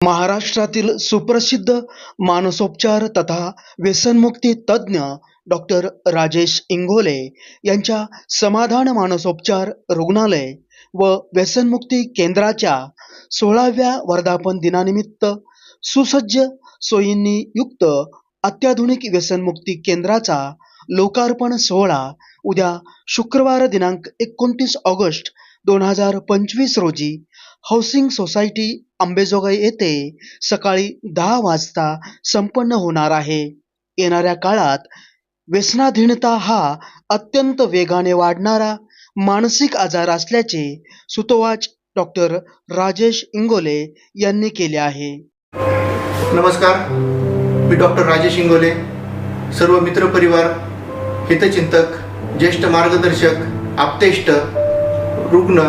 महाराष्ट्रातील सुप्रसिद्ध मानसोपचार तथा व्यसनमुक्ती तज्ज्ञ डॉक्टर राजेश इंगोले यांच्या समाधान मानसोपचार रुग्णालय व व्यसनमुक्ती केंद्राच्या सोळाव्या वर्धापन दिनानिमित्त सुसज्ज सोयींनी युक्त अत्याधुनिक व्यसनमुक्ती केंद्राचा लोकार्पण सोहळा उद्या शुक्रवार दिनांक एकोणतीस ऑगस्ट दोन हजार पंचवीस रोजी हाऊसिंग सोसायटी अंबेजोगाई येथे सकाळी दहा वाजता संपन्न होणार आहे. येणाऱ्या काळात व्यसनाधीनता हा अत्यंत वेगाने वाढणारा मानसिक आजार असल्याचे सुतोवाच डॉक्टर राजेश इंगोले यांनी केले आहे. नमस्कार. मी डॉक्टर राजेश इंगोले सर्व मित्रपरिवार हितचिंतक ज्येष्ठ मार्गदर्शक आप्तेष्ट रुग्ण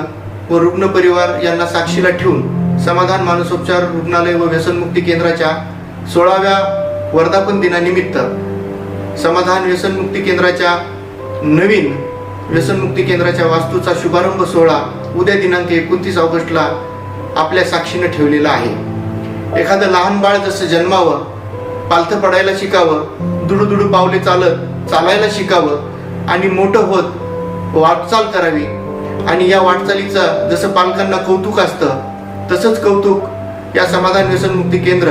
व रुग्ण परिवार यांना साक्षीला ठेवून समाधान मानसोपचार रुग्णालय व व्यसनमुक्ती केंद्राच्या सोळाव्या वर्धापन दिनानिमित्त समाधान व्यसनमुक्ती केंद्राच्या नवीन व्यसनमुक्ती केंद्राच्या वास्तूचा शुभारंभ सोहळा उद्या दिनांक एकोणतीस ऑगस्टला आपल्या साक्षीनं ठेवलेला आहे. एखादं लहान बाळ जसं जन्मावं पालथं पडायला शिकावं दुडूदुडू पावले चालत चालायला शिकावं आणि मोठं होत वाटचाल करावी आणि या वाटचालीचं जसं पालकांना कौतुक असतं तसंच कौतुक या समाधान व्यसनमुक्ती केंद्र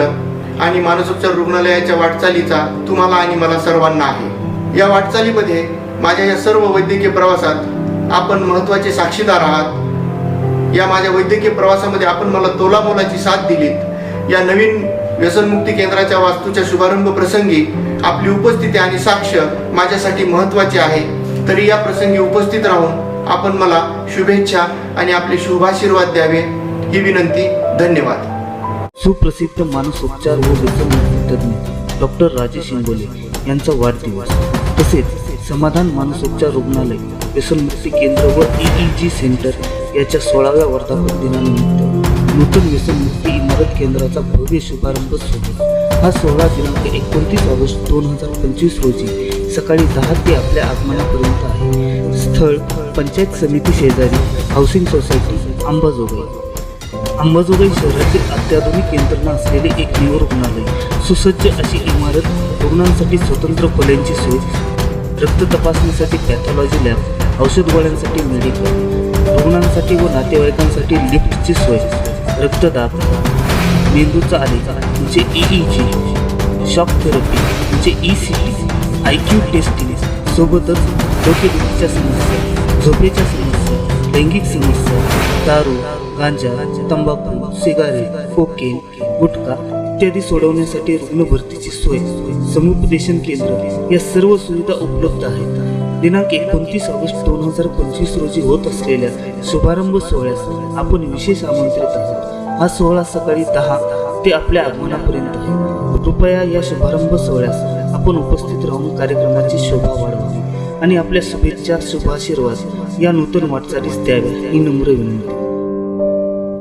आणि मानसोपचार रुग्णालयाच्या वाटचालीचा तुम्हाला आणि मला सर्वांना आहे. या वाटचालीमध्ये माझ्या या सर्व वैद्यकीय प्रवासात आपण महत्त्वाचे साक्षीदार आहात. या माझ्या वैद्यकीय प्रवासामध्ये आपण मला तोलामोलाची साथ दिलीत. या नवीन व्यसनमुक्ती केंद्राच्या वास्तूच्या शुभारंभ प्रसंगी आपली उपस्थिती आणि साक्ष माझ्यासाठी महत्त्वाचे आहे. तरी या प्रसंगी उपस्थित राहून आपण मला शुभेच्छा आणि आपले शुभाशीर्वाद द्यावे ही विनंती धन्यवाद. सुप्रसिद्ध मानसोपचार व व्यसनमुक्ती तज्ज्ञ डॉक्टर राजेश इंगोले यांचा वाढदिवस. तसेच समाधान मानसोपचार रुग्णालय व्यसनमुक्ती केंद्र व जी सेंटर याच्या सोळाव्या वर्धापन दिनानिमित्त नूतन व्यसनमुक्ती इमारत केंद्राचा भव्य शुभारंभ सोहळा हा सोहळा दिनांक एकोणतीस ऑगस्ट दोन हजार पंचवीस रोजी सकाळी दहा ते आपल्या आगमनापर्यंत आहे. स्थळ पंचायत समिती शेजारी हाऊसिंग सोसायटी अंबाजोगाई अंबाजोगाई शहरातील अत्याधुनिक यंत्रणा असलेले एक रुग्णालय. सुसज्ज अशी इमारत रुग्णांसाठी स्वतंत्र खोल्यांची सोय रक्त तपासणीसाठी पॅथॉलॉजी लॅब औषध गोळ्यांसाठी मेडिकल रुग्णांसाठी व नातेवाईकांसाठी लिफ्टची सोय रक्तदाब मेंदूचा आलेख म्हणजे ईईजी शॉक थेरपी म्हणजे E C T I Q testing सोबतच डोकेदुखीच्या समस्या झोपेच्या समस्या लैंगिक समस्या दारू गांजा तंबाखू सिगारेट कोकेन गुटखा इत्यादी सोडवण्यासाठी रुग्ण भरतीची सोय समुपदेशन केंद्र या सर्व सुविधा उपलब्ध आहेत. दिनांक एकोणतीस ऑगस्ट दोन हजार पंचवीस रोजी होत असलेल्या शुभारंभ सोहळ्यास आपण विशेष आमंत्रित आहोत. हा सोहळा सकाळी दहा ते आपल्या आगमनापर्यंत आहे. कृपया या शुभारंभ सोहळ्यास आपण उपस्थित राहून कार्यक्रमाची शोभा वाढवावी आणि आपल्या शुभेच्छा शुभाशीर्वाद या नूतन वाटचालीस द्याव्या ही नम्र विनंती.